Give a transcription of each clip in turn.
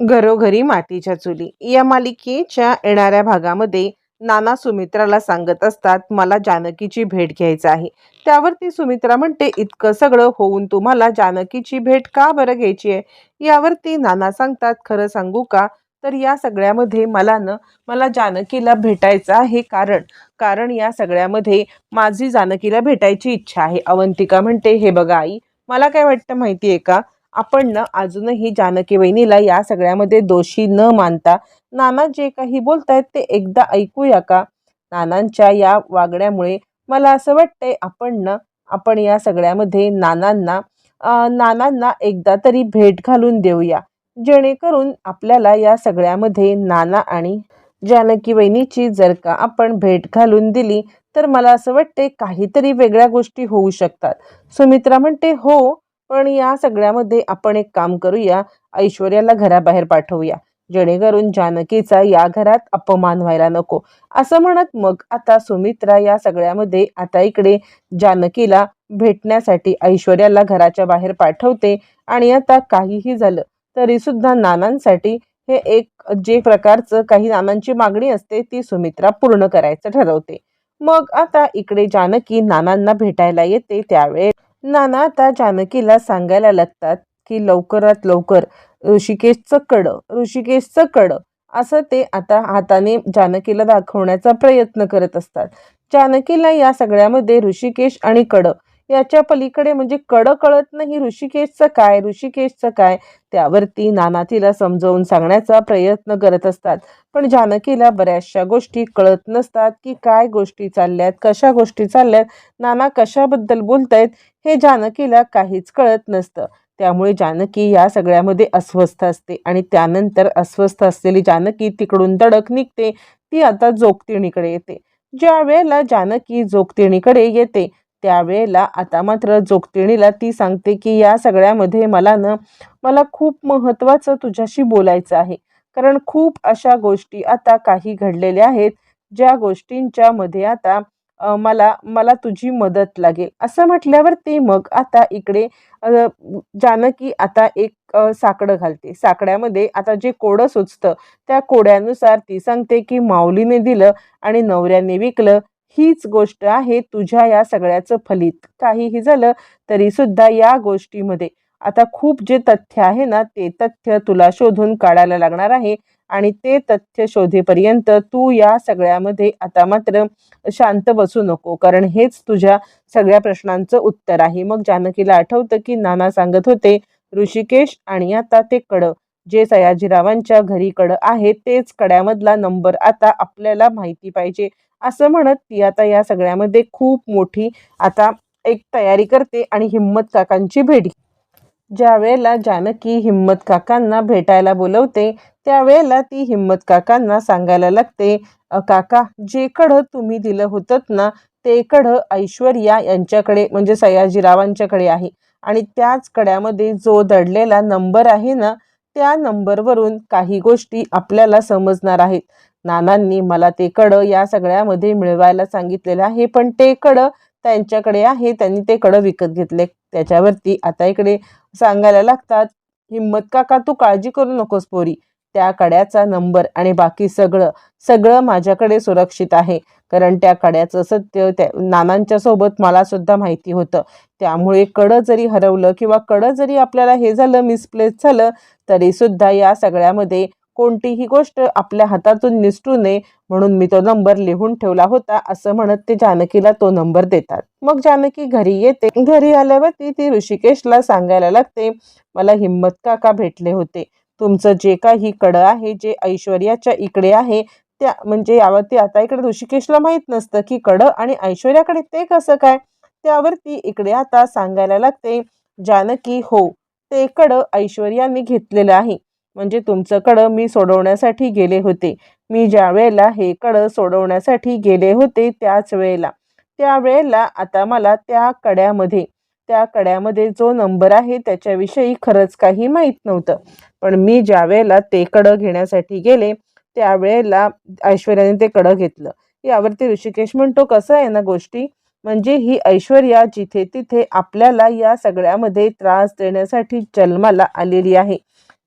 घरोघरी मातीच्या चुली. या मालिकेच्या येणाऱ्या भागामध्ये नाना सुमित्राला सांगत असतात मला जानकीची भेट घ्यायचं आहे. त्यावरती सुमित्रा म्हणते इतकं सगळं होऊन तुम्हाला जानकीची भेट का बरं घ्यायची आहे? यावरती नाना सांगतात खरं सांगू का? तर या सगळ्यामध्ये मला न मला जानकीला भेटायचं आहे कारण कारण या सगळ्यामध्ये माझी जानकीला भेटायची इच्छा आहे. अवंतिका म्हणते हे बघा आई मला काय वाटतं माहिती आहे का? आपण ना अजूनही जानकी वहिनीला या सगळ्यामध्ये दोषी न मानता नाना जे काही बोलतायत ते एकदा ऐकूया का? नानांच्या या वागण्यामुळे मला असं वाटतंय आपण ना आपण या सगळ्यामध्ये नानांना नानांना एकदा तरी भेट घालून देऊया. जेणेकरून आपल्याला या सगळ्यामध्ये नाना आणि जानकी वहिनीची जर का आपण भेट घालून दिली तर मला असं वाटते काहीतरी वेगळ्या गोष्टी होऊ शकतात. सुमित्रा म्हणते हो पण या सगळ्यामध्ये आपण एक काम करूया ऐश्वर्याला घराबाहेर पाठवूया. जेणेकरून जानकीचा या घरात अपमान व्हायला नको. असं म्हणत मग आता सुमित्रा या सगळ्यामध्ये आता इकडे जानकीला भेटण्यासाठी ऐश्वर्याला घराच्या बाहेर पाठवते आणि आता काहीही झालं तरी सुद्धा नानांसाठी हे एक जे प्रकारचं काही नानांची मागणी असते ती सुमित्रा पूर्ण करायचं ठरवते. मग आता इकडे जानकी नानांना भेटायला येते त्यावेळेस नाना आता जानकीला सांगायला लागतात की लवकरात लवकर ऋषिकेशचं कडं ऋषिकेशचं कडं असं ते आता हाताने जानकीला दाखवण्याचा प्रयत्न करत असतात. जानकीला या सगळ्यामध्ये ऋषिकेश आणि कडं याच्या पलीकडे म्हणजे कडं कळत नाही ऋषिकेशचं काय ऋषिकेशचं काय? त्यावरती नाना तिला समजावून सांगण्याचा प्रयत्न करत असतात. पण जानकीला बऱ्याचशा गोष्टी कळत नसतात की काय गोष्टी चालल्यात कशा गोष्टी चालल्यात नाना कशाबद्दल बोलतायत हे जानकीला काहीच कळत नसतं. त्यामुळे जानकी या सगळ्यामध्ये अस्वस्थ असते आणि त्यानंतर अस्वस्थ असलेली जानकी तिकडून धडक निघते ती आता जोगतिणीकडे येते. ज्या वेळेला जानकी जोगतिणीकडे येते त्यावेळेला आता मात्र जोगतिणीला ती सांगते की या सगळ्यामध्ये मला ना मला खूप महत्त्वाचं तुझ्याशी बोलायचं आहे. कारण खूप अशा गोष्टी आता काही घडलेल्या आहेत ज्या गोष्टींच्या मध्ये आता मला मला तुझी मदत लागेल. असं म्हटल्यावर ती मग आता इकडे जानकी आता एक साकडं घालते. साकड्यामध्ये आता जे कोडं सुचतं त्या कोड्यानुसार ती सांगते की माऊलीने दिलं आणि नवऱ्याने विकलं. हीच गोष्ट आहे तुझ्या या सगळ्याचं फलित. काहीही झालं तरी सुद्धा या गोष्टीमध्ये. आता खूप जे तथ्य आहे ना ते तथ्य तुला शोधून काढायला लागणार आहे आणि ते तथ्य शोधेपर्यंत तू या सगळ्यामध्ये आता मात्र शांत बसू नको. कारण हेच तुझ्या सगळ्या प्रश्नांचं उत्तर आहे. मग जानकीला आठवतं की नाना सांगत होते ऋषिकेश आणि आता ते कडं जे सयाजीरावांच्या घरीकडं आहे तेच कड्यामधला नंबर आता आपल्याला माहिती पाहिजे. असं म्हणत ती आता या सगळ्यामध्ये खूप मोठी आता एक तयारी करते आणि हिम्मत काकांची भेट. ज्यावेळेला ज्या वेळेला जानकी हिम्मत काकांना भेटायला बोलवते त्यावेळेला ती हिम्मत काकांना सांगायला लागते काका जे कडं तुम्ही दिलं होतं ना ते कडं ऐश्वर्या यांच्याकडे म्हणजे सयाजीरावांच्याकडे आहे. आणि त्याच कड्यामध्ये जो दडलेला नंबर आहे ना त्या नंबरवरून काही गोष्टी आपल्याला समजणार आहेत. नानांनी मला ते कडं या सगळ्यामध्ये मिळवायला सांगितलेलं आहे पण ते कडं त्यांच्याकडे आहे त्यांनी ते कडं विकत घेतले. त्याच्यावरती आता इकडे सांगायला लागतात हिम्मत काका तू काळजी करू नकोस पोरी. त्या कड्याचा नंबर आणि बाकी सगळं सगळं माझ्याकडे सुरक्षित आहे. कारण त्या कड्याचं सत्य त्या नानांच्या सोबत मला सुद्धा माहिती होतं. त्यामुळे कडं जरी हरवलं किंवा कडं जरी आपल्याला हे झालं मिसप्लेस झालं तरी सुद्धा या सगळ्यामध्ये कोणतीही गोष्ट आपल्या हातातून निसटू नये म्हणून मी तो नंबर लिहून ठेवला होता असं म्हणत ते जानकीला तो नंबर देतात. मग जानकी घरी येते. घरी आल्यावरती ती ऋषिकेशला सांगायला लागते मला हिम्मत काका भेटले होते. तुमचं जे काही कडं आहे जे ऐश्वर्याच्या इकडे आहे त्या म्हणजे यावरती आता इकडे ऋषिकेशला माहीत नसतं की कडं आणि ऐश्वर्याकडे ते कसं काय? त्यावरती इकडे आता सांगायला लागते जानकी हो ते कडं ऐश्वर्याने घेतलेलं आहे. म्हणजे तुमचं कडं मी सोडवण्यासाठी गेले होते. मी ज्या वेळेला हे कडं सोडवण्यासाठी गेले होते त्याच वेळेला. त्यावेळेला आता मला त्या कड्यामध्ये त्या कड्यामध्ये जो नंबर आहे त्याच्याविषयी खरंच काही माहीत नव्हतं. पण मी ज्या वेळेला ते कडं घेण्यासाठी गेले त्यावेळेला ऐश्वर्याने ते कडं घेतलं. यावरती ऋषिकेश म्हणतो कसं आहे ना गोष्टी? म्हणजे ही ऐश्वर्या जिथे तिथे आपल्याला या सगळ्यामध्ये त्रास देण्यासाठी जन्माला आलेली आहे.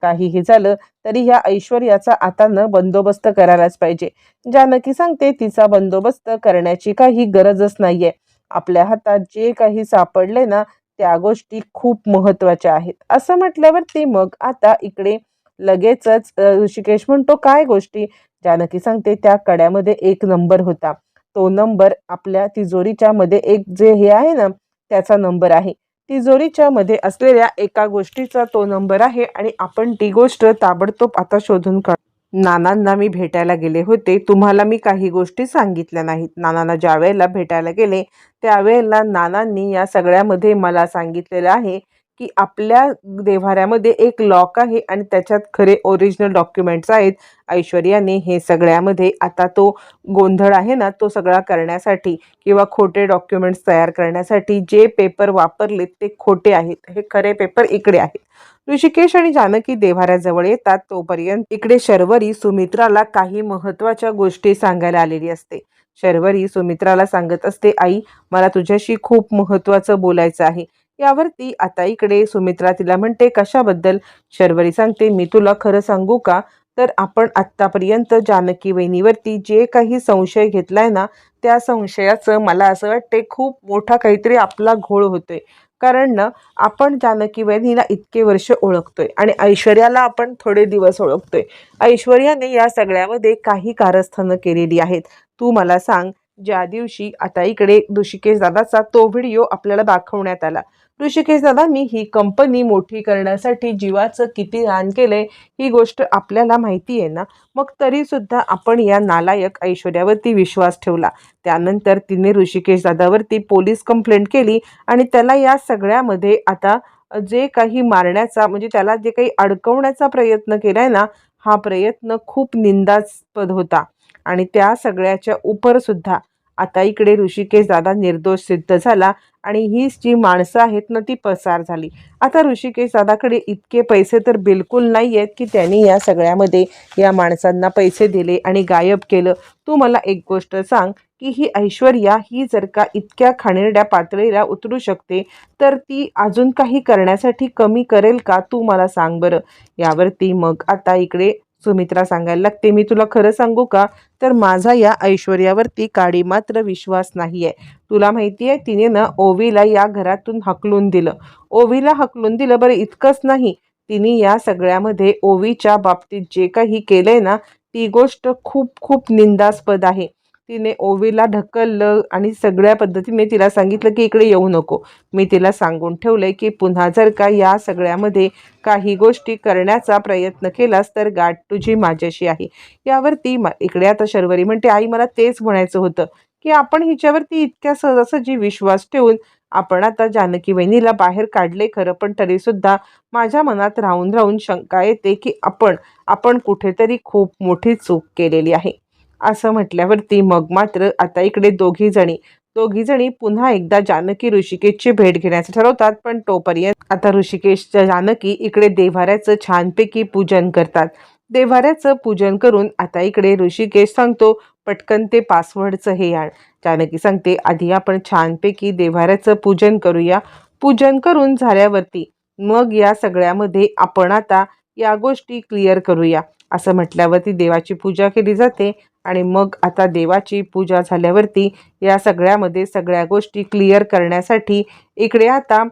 काहीही झालं तरी ह्या ऐश्वर्याचा आता न बंदोबस्त करायलाच पाहिजे. जानकी सांगते तिचा बंदोबस्त करण्याची काही गरजच नाहीये. आपल्या हातात जे काही सापडले ना त्या गोष्टी खूप महत्त्वाच्या आहेत. असं म्हटल्यावरती मग आता इकडे लगेचच ऋषिकेश म्हणतो काय गोष्टी? जानकी सांगते त्या कड्यामध्ये एक नंबर होता. तो नंबर आपल्या तिजोरीच्या मध्ये एक जे हे आहे ना त्याचा नंबर आहे. तिजोरीच्या मध्ये असलेल्या एका गोष्टीचा तो नंबर आहे आणि आपण ती गोष्ट ताबडतोब आता शोधून काढ. नानांना मी भेटायला गेले होते. तुम्हाला मी काही गोष्टी सांगितल्या नाहीत. नानांना ज्या वेळेला भेटायला गेले त्यावेळेला नानांनी या सगळ्यामध्ये मला सांगितलेलं आहे की आपल्या देव्हाऱ्यामध्ये एक लॉक आहे आणि त्याच्यात खरे ओरिजिनल डॉक्युमेंट्स आहेत. ऐश्वर्याने हे सगळ्यामध्ये आता तो गोंधळ आहे ना तो सगळा करण्यासाठी किंवा खोटे डॉक्युमेंट्स तयार करण्यासाठी जे पेपर वापरलेत ते खोटे आहेत. हे खरे पेपर इकडे आहेत. ऋषिकेश आणि जानकी देव्हाऱ्याजवळ येतात तोपर्यंत इकडे शर्वरी सुमित्राला काही महत्त्वाच्या गोष्टी सांगायला आलेली असते. शर्वरी सुमित्राला सांगत असते आई मला तुझ्याशी खूप महत्वाचं बोलायचं आहे. यावरती आता इकडे सुमित्रा तिला म्हणते कशाबद्दल? शर्वरी सांगते मी तुला खरं सांगू का? तर आपण आत्तापर्यंत जानकी वहिनीवरती जे काही संशय घेतलाय ना त्या संशयाचं मला असं वाटते खूप मोठा काहीतरी आपला घोळ होतोय. कारण ना आपण जानकी वहिनीला इतके वर्ष ओळखतोय आणि ऐश्वर्याला आपण थोडे दिवस ओळखतोय. ऐश्वर्याने या सगळ्यामध्ये काही कारस्थानं केलेली आहेत. तू मला सांग ज्या दिवशी आता इकडे ऋषिकेश दादाचा तो व्हिडिओ आपल्याला दाखवण्यात आला ऋषिकेश दादांनी ही कंपनी मोठी करण्यासाठी जीवाचं किती रान केलंय ही गोष्ट आपल्याला माहिती आहे ना? मग तरी सुद्धा आपण या नालायक ऐश्वर्यावरती विश्वास ठेवला. त्यानंतर तिने ऋषिकेश दादावरती पोलीस कंप्लेंट केली आणि त्याला या सगळ्यामध्ये आता जे काही मारण्याचा म्हणजे त्याला जे काही अडकवण्याचा प्रयत्न केलाय ना हा प्रयत्न खूप निंदास्पद होता. आणि त्या सगळ्याच्या उपर सुद्धा आता इकडे ऋषिकेश दादा निर्दोष सिद्ध झाला. आणि ही जी माणसं आहेत ना ती पसार झाली. आता ऋषिकेश दादाकडे इतके पैसे तर बिलकुल नाही आहेत की त्यांनी या सगळ्यामध्ये या माणसांना पैसे दिले आणि गायब केलं. तू मला एक गोष्ट सांग की ही ऐश्वर्या ही जर का इतक्या खाणेरड्या पातळीला उतरू शकते तर ती अजून काही करण्यासाठी कमी करेल का? तू मला सांग बरं. यावरती मग आता इकडे सुमित्रा सांगायला लागते मी तुला खरं सांगू का? तर माझा या ऐश्वर्यावरती काडी मात्र विश्वास नाही आहे तुला माहिती आहे तिने ना ओवीला या घरातून हकलून दिलं. ओवीला हकलून दिलं बरं इतकंच नाही. तिने या सगळ्यामध्ये ओवीच्या बाबतीत जे काही केलंय ना ती गोष्ट खूप खूप निंदास्पद आहे. तिने ओवीला ढकललं आणि सगळ्या पद्धतीने तिला सांगितलं की इकडे येऊ नको. मी तिला सांगून ठेवलंय की पुन्हा जर का या सगळ्यामध्ये काही गोष्टी करण्याचा प्रयत्न केलास तर गाठ तुझी माझ्याशी आहे. यावरती मा- इकडे आता शर्वरी म्हणते आई मला तेच म्हणायचं होतं की आपण हिच्यावरती इतक्या सहजासहजी विश्वास ठेवून आपण आता जानकी वहिनीला बाहेर काढले खरं पण तरीसुद्धा माझ्या मनात राहून राहून शंका येते की आपण आपण कुठेतरी खूप मोठी चूक केलेली आहे. असं म्हटल्यावरती मग मात्र आता इकडे दोघी जणी दोघी जणी पुन्हा एकदा जानकी ऋषिकेशची भेट घेण्याचं ठरवतात पण तोपर्यंत आता ऋषिकेशच्या जानकी इकडे देव्हाऱ्याचं छानपैकी पूजन करतात. देव्हाऱ्याचं पूजन करून आता इकडे ऋषिकेश सांगतो पटकन ते पासवर्डचं हे आण. जानकी सांगते आधी आपण छानपैकी देव्हाऱ्याचं पूजन करूया. पूजन करून झाल्यावरती मग या सगळ्यामध्ये आपण आता या गोष्टी क्लिअर करूया. असं म्हटल्यावरती देवाची पूजा केली जाते. आणि मग आता देवाची पूजा झाल्यावरती या सगळ्यामध्ये सगळ्या गोष्टी क्लिअर करण्यासाठी इकडे आता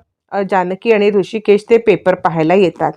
जानकी आणि ऋषिकेश ते पेपर पाहायला येतात.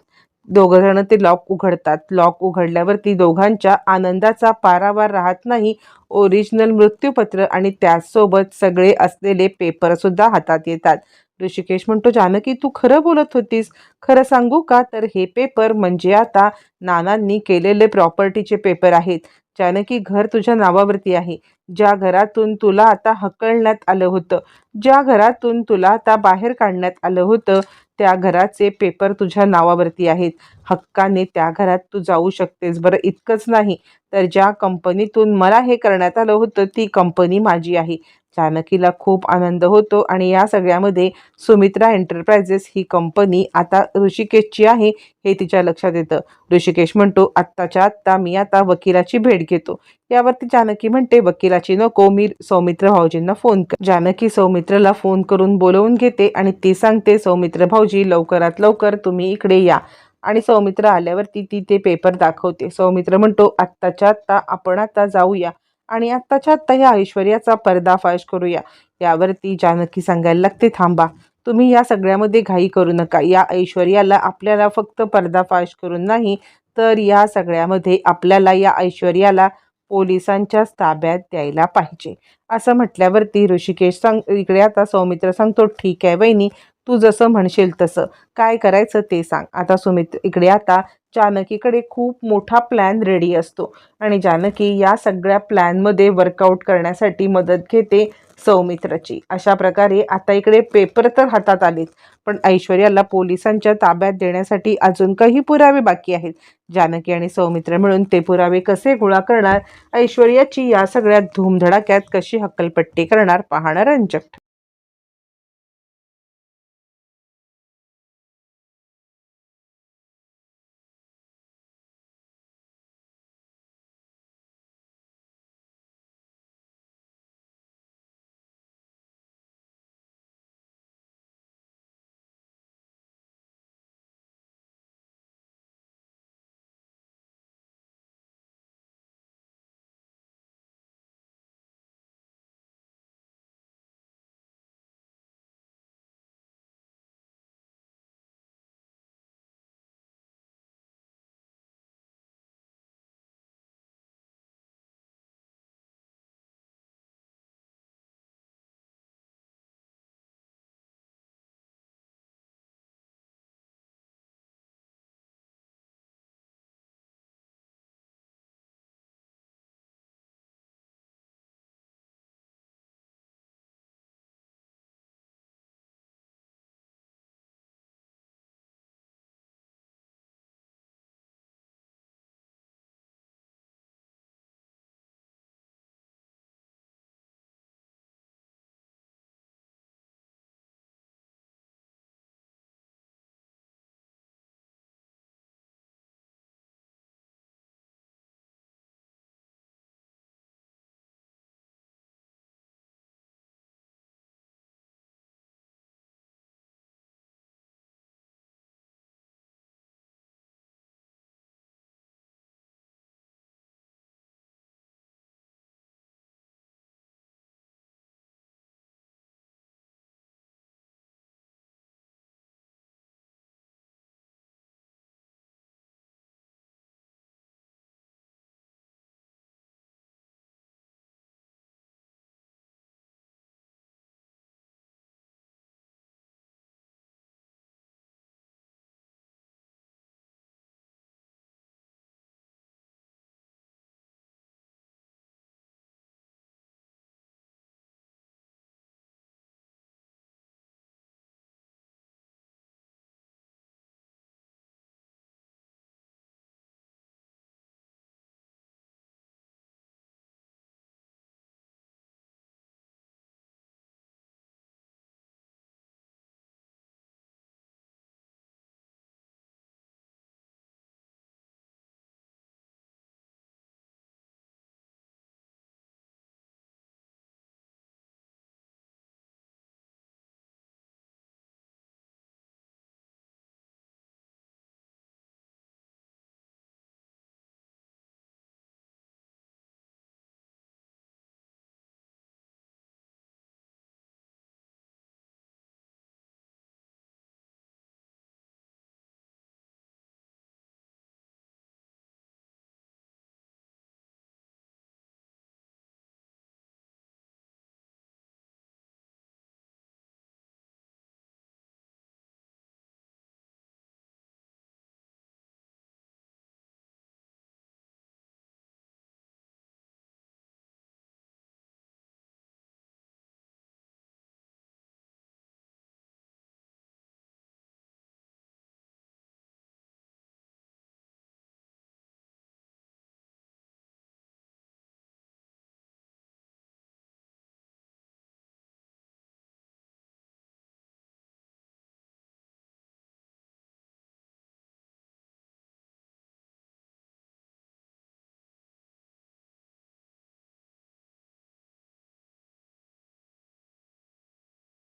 दोघंजणं ते लॉक उघडतात. लॉक उघडल्यावरती दोघांच्या आनंदाचा पारावार राहत नाही. ओरिजिनल मृत्यूपत्र आणि त्याचसोबत सगळे असलेले पेपरसुद्धा हातात येतात. ऋषिकेश म्हणतो जानकी तू खरं बोलत होतीस. खरं सांगू का? तर हे पेपर म्हणजे आता नानांनी केलेले प्रॉपर्टीचे पेपर आहेत. जानकी घर तुझ्या नावावरती आहे. ज्या घरातून तुला आता हकलण्यात आलं होतं ज्या घरातून तुला आता बाहेर काढण्यात आलं होतं त्या घराचे पेपर तुझ्या नावावरती आहेत. हक्काने त्या घरात तू जाऊ शकतेस. बरं इतकंच नाही. तर ज्या कंपनीतून मला हे करण्यात आलं होतं ती कंपनी माझी आहे. जानकीला खूप आनंद होतो आणि या सगळ्यामध्ये सुमित्रा एंटरप्राइजेस ही कंपनी आता ऋषिकेशची आहे हे तिच्या लक्षात येतं. ऋषिकेश म्हणतो आत्ताच्या आत्ता मी आता वकिलाची भेट घेतो. यावरती जानकी म्हणते वकिलाची नको मी सौमित्र भाऊजींना फोन कर. जानकी सौमित्रला फोन करून बोलवून घेते आणि ती सांगते सौमित्र भाऊजी लवकरात लवकर तुम्ही इकडे या. आणि सौमित्र आल्यावरती ती ते पेपर दाखवते. सौमित्र म्हणतो आत्ताच्या आत्ता आपण आता जाऊया. आणि आत्ताच्या आत्ता या ऐश्वर्याचा पर्दाफाश करूया. यावरती जानकी सांगायला लागते थांबा तुम्ही या सगळ्यामध्ये घाई करू नका. या ऐश्वर्याला आपल्याला फक्त पर्दाफाश करून नाही तर या सगळ्यामध्ये आपल्याला या ऐश्वर्याला पोलिसांच्या ताब्यात द्यायला पाहिजे. असं म्हटल्यावरती ऋषिकेश सांग इकडे आता सौमित्र सांगतो ठीक आहे वहिनी तू जसं म्हणशील तसं. काय करायचं ते सांग. आता सुमित्र इकडे आता जानकीकडे खूप मोठा प्लॅन रेडी असतो. आणि जानकी या सगळ्या प्लॅनमध्ये वर्कआउट करण्यासाठी मदत घेते सौमित्राची. अशा प्रकारे आता इकडे पेपर तर हातात आलेत. पण ऐश्वर्याला पोलिसांच्या ताब्यात देण्यासाठी अजून काही पुरावे बाकी आहेत. जानकी आणि सौमित्र मिळून ते पुरावे कसे गोळा करणार? ऐश्वर्याची या सगळ्यात धूमधडाक्यात कशी हक्कलपट्टी करणार? पाहणं रंजक